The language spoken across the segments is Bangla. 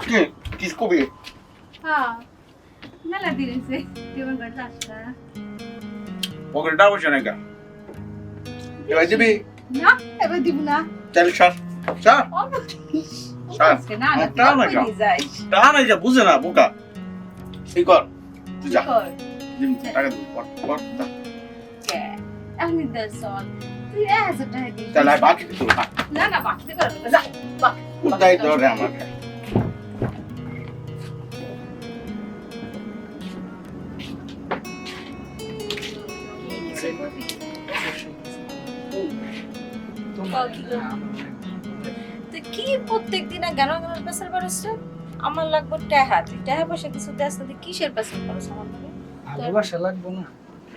কি কি কবি মেলা দিয়েছে কেমন করে আসটা পকেটটা বসে না না। তাহলে সর সর। তা যা বুঝে বোকা। এই কর তুই যা। টাকা দিবি কর কর যা। তুই হাজার টাকা তাহলে বাকি না না বাকি কোথায় ধরে তুই কি প্রত্যেক দিন গানো গানোর পেছার পারছ আমার লাগবে টাকা তুই টাকা পয়সা কিছু দেস না তুই কিসের আমার লাগে ভালোবাসা লাগবো না।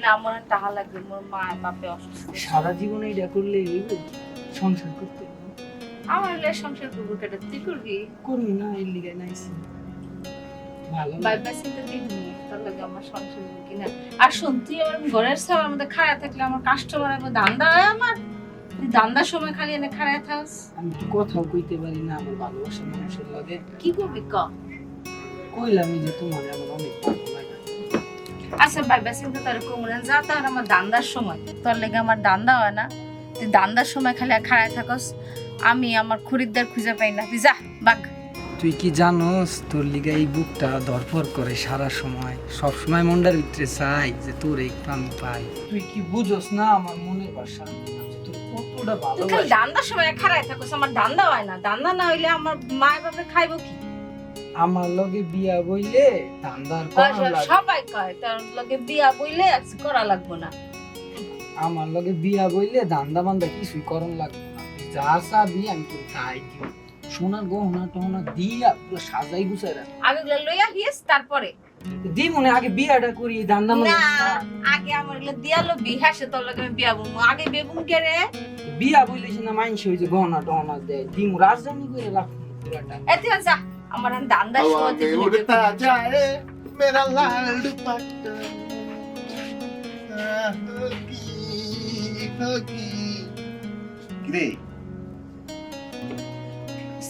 না আমার টাকা লাগবে মোর মা বাপে অসুস্থ। সারা জীবন এইটা করলে সংসার করতে আমার সংসার করব কেটে তুই করবি? করবি না এর লিগে নাইছি। ভালো না। বাই বাই চিন্তা দিবি তোর লাগে আমার সংসার কিনা? আর তুই আমার ঘরের সামনে মধ্যে খাড়া থাকলে আমার কাস্টমার আমার দান্দা হয় আমার তুই দান্দার সময় খালি এনে খাড়া থাস। আমি তো কথাও কইতে পারি না আমার ভালোবাসা মানুষের লগে। কি করবি ক? কইলামই যে তোমার আমার অনেক ভালো লাগে। আচ্ছা ভাই বেসিন তো তার কোমরে যা তার আমার দান্দার সময়। তোর লেগে আমার দান্দা হয় না। তুই দান্দার সময় খালি খাড়ায় থাকস। আমি আমার খরিদ্দার খুঁজে পাই না। তুই যা বাক। তুই কি জানোস? তোর লিগে এই বুকটা ধরপর করে সারা সময়। সব সময় মনটার ভিতরে চাই যে তোর একটু আমি পাই। তুই কি বুঝোস না আমার মনের তোর কতটা তুই খালি দান্দার সময় খাড়ায় থাকস আমার দান্দা হয় না। দান্দা না হইলে আমার মা বাবা খাইবো কি? আমার লগে বিয়া বইলে ধান্দার করা লাগে সবাই কয় তার লগে বিয়া বইলে করা লাগবো না। আমার লগে বিয়া বইলে ধান্দা বান্দা কিছুই করন লাগবে না। তুই যা চাবি আমি তোর তাই দিব। সোনা গহনা টহনা দিয়া পুরো সাজাই গুছাই রাখ। আগে লইয়া হিস তারপরে? দি মনে আগে বিয়াটা করি দান্দা মনে আগে আমারগুলো দিয়া লো বিহা হ্যাঁ, সে তোর লাগে বিয়া বলব। আগে বেবুন কে রে? বিয়া বলিস না মাইনস হই যে গহনা টহনা দে দি মু রাজধানী করে রাখ পুরাটা। এতে যা আমার দান্দা শোতে উড়তা যায় মেরা লাল দুপাট্টা। কি কি কি রে?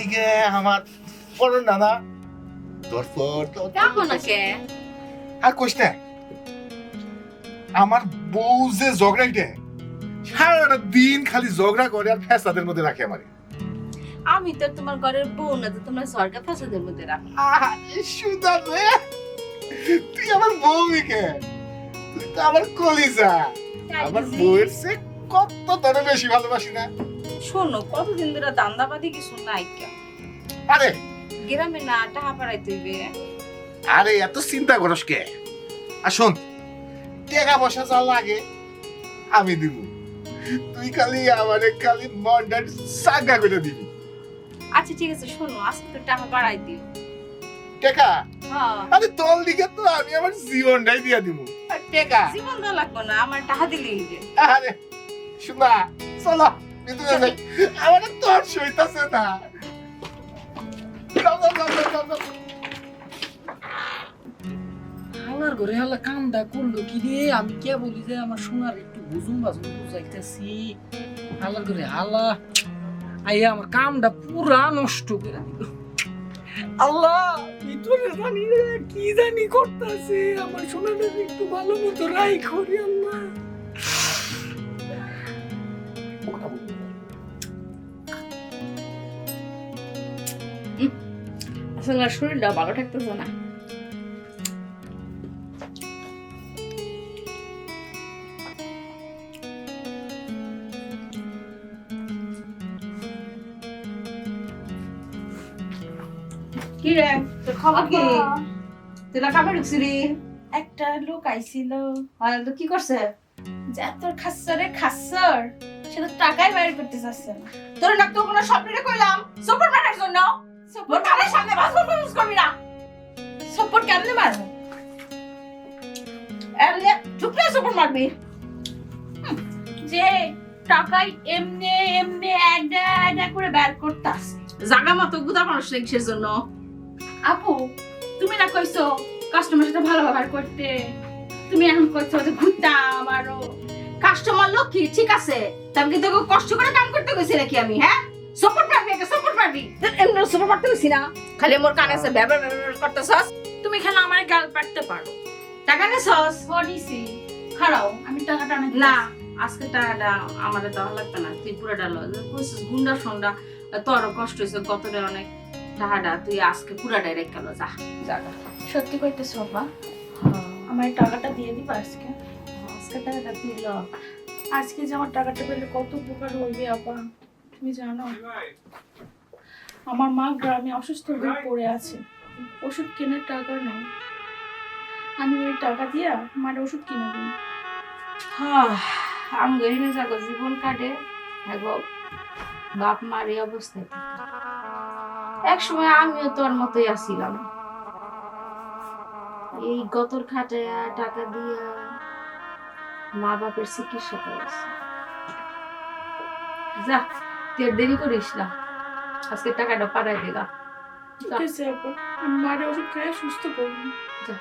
দিকে আমার বড় নানা। তোর পর আর না আমার বউ যে ঝগড়াইটে সারাটা দিন খালি ঝগড়া করে আর ফ্যাসাদের মধ্যে রাখে আমারে। আমি তো তোমার ঘরের বউ না তো তোমরা সরকার ফাঁসাদের মধ্যে রাখো। সুদার রে তুই আমার বউ মিকে তুই তো আমার কলিজা। আমার বউয়ের সে কত তোরে বেশি ভালোবাসি না। শোনো কতদিন ধরে দান্দাবাদি কিছু নাই কে আরে। গ্রামে না টাকা পাড়াই তুইবে আরে এত চিন্তা করস কে? আর শোন টাকা পয়সা যা লাগে আমি দিব। তুই খালি আমারে খালি মনটা সাগা করে দিবি। আচ্ছা ঠিক আছে শোনো আজকে তো টাকা বাড়াই দিও। টাকা? হ্যাঁ। আরে তোর দিকে তো আমি আমার জীবনটাই দিয়া দিব। আর টাকা? জীবন দেওয়া লাগবে না আমার টাকা দিলেই আরে শোনা চলো ভিতরে যাই। আমার তোর সইতাছে না। হালার ঘরে হালা কামটা করল কি রে? আমি কে বলি যে আমার সোনার একটু বুঝুম বাজুম বুঝাইতেছি? হালার ঘরে হালা। আইয়া আমার কামটা পুরা নষ্ট করে দিল। আল্লাহ ভিতরে জানি কি জানি করতেছে। আমার সোনাটা একটু ভালো মতো রাই করি আল্লাহ। আসলে আমার শরীরটা ভালো থাকতেছে না। কি রে? তোর খবর কি? তুই না কাপড় ঢুকছিলি একটা লোক আইছিল। আর তো কি করছে? যা তোর খাচ্ছরে খাচ্ছর সে তো টাকাই বাইর করতে চাচ্ছে না। তোর না তো কোনো স্বপ্নে কইলাম। সুপার জন্য। কানের সামনে? করবি না। সাপোর্ট কেমনে মারবো? এমনি মারবি। যে টাকাই এমনি এমনি একটা একটা করে বের করতাস জাগা মতো গুদা মানুষ জন্য? আপু তুমি না কইছো কাস্টমার সাথে ভালো ব্যবহার করতে। তুমি এখন কইছো যে ঘুরতাম আরও কাস্টমার লক্ষ্মী ঠিক আছে। তার কি তোকে কষ্ট করে কাম করতে কইছি নাকি আমি হ্যাঁ? সাপোর্ট মারবি একে সাপোর্ট মারবি। এমনি সাপোর্ট মারতে কইছি না। খালি মোর কানে সে ব্যবহার ব্যবহার করতেছস। তুমি খেলা আমার গাল পাড়তে পারো। টাকা নেছস? করিছি খাড়াও আমি টাকাটা অনেক না আজকে টাকাটা আমাদের দেওয়া লাগবে না। তুই পুরোটা লো। কইছিস গুন্ডা সন্ডা তোর কষ্ট হয়েছে কতটা অনেক টাকাটা তুই আজকে পুরাটাই রেখে লো যা। জাগা সত্যি কইতেছো বাবা? আমার টাকাটা দিয়ে দিবা আজকে? আজকে টাকাটা তুই লো। আজকে যে আমার টাকাটা পেলে কত উপকার হইবে আপা? তুমি জানো। আমার মা গ্রামে অসুস্থ হয়ে পড়ে আছে। ওষুধ কেনার টাকা নেই। আমি ওই টাকা দিয়া মার ওষুধ কিনে দিই। আমি গহিনে যাগো জীবন কাটে। বাপ মার এই অবস্থায়। এক সময় আমিও তোর মতোই আসিলাম। এই গতর খাটে টাকা দিয়া মা বাপের চিকিৎসা করেছে। যা, তুই দেরি করিস না। আজকে টাকাটা পাঠাই দিলা ঠিক আছে আপা আমি মারে ওষুধ খাই সুস্থ করব। যা